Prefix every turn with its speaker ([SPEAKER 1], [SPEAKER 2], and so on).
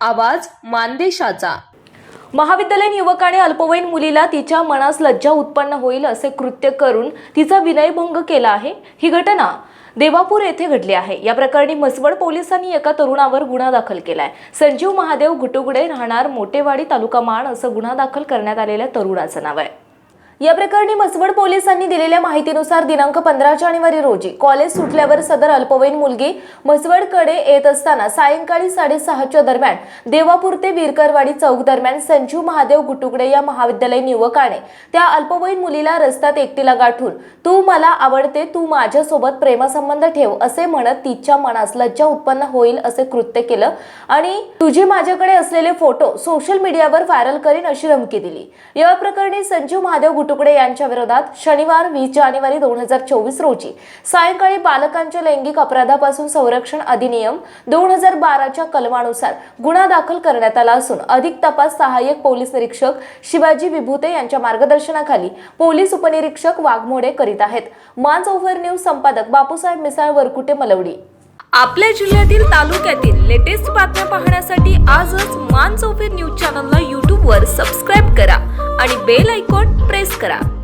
[SPEAKER 1] आवाज मानदेशाचा.
[SPEAKER 2] महाविद्यालयीन युवकाने अल्पवयीन मुलीला तिच्या मनास लज्जा उत्पन्न होईल असे कृत्य करून तिचा विनयभंग केला आहे. ही घटना देवापूर येथे घडली आहे. या प्रकरणी मसवड पोलिसांनी एका तरुणावर गुन्हा दाखल केलाय. संजीव महादेव घुटुगडे राहणार मोटेवाडी तालुका माण असं गुन्हा दाखल करण्यात आलेल्या तरुणाचं नाव आहे. या प्रकरणी मसवड पोलिसांनी दिलेल्या माहितीनुसार दिनांक पंधरा जानेवारी रोजी कॉलेज सुटल्यावर सदर अल्पवयीन मुलगी मसवडकडे येत असताना सायंकाळी साडेसहाच्या दरम्यान देवापूर ते विरकरवाडी चौक दरम्यान संजीव महादेव गुटुकडे या महाविद्यालयीन युवकाने त्या अल्पवयीन मुलीला रस्त्यात एकटीला गाठून तू मला आवडते तू माझ्यासोबत प्रेमसंबंध ठेव असे म्हणत तिच्या मनास लज्जा उत्पन्न होईल असे कृत्य केलं आणि तुझे माझ्याकडे असलेले फोटो सोशल मीडियावर व्हायरल करीन अशी धमकी दिली. या प्रकरणी संजीव महादेव गुटुकडे यांच्या विरोधात शनिवार वीस जानेवारी दोन हजार चोवीस रोजी सायंकाळी बालकांच्या लैंगिक अपराधापासून संरक्षण अधिनियम दोन हजार बाराच्या कलमानुसार गुन्हा दाखल करण्यात आला असून अधिक तपास सहाय्यक पोलीस निरीक्षक शिवाजी विभूते यांच्या मार्गदर्शनाखाली पोलीस उपनिरीक्षक वाघमोडे करीत आहेत. मान्स ओव्हर न्यूज संपादक बापूसाहेब मिसाळ वरकुटे मलवडी.
[SPEAKER 1] आपल्या जिल्ह्यातील तालुक्यातील लेटेस्ट बातम्या पाहण्यासाठी आजच मान चौफेर न्यूज चॅनलला यूट्यूबवर सबस्क्राईब करा आणि बेल ऐकून प्रेस करा.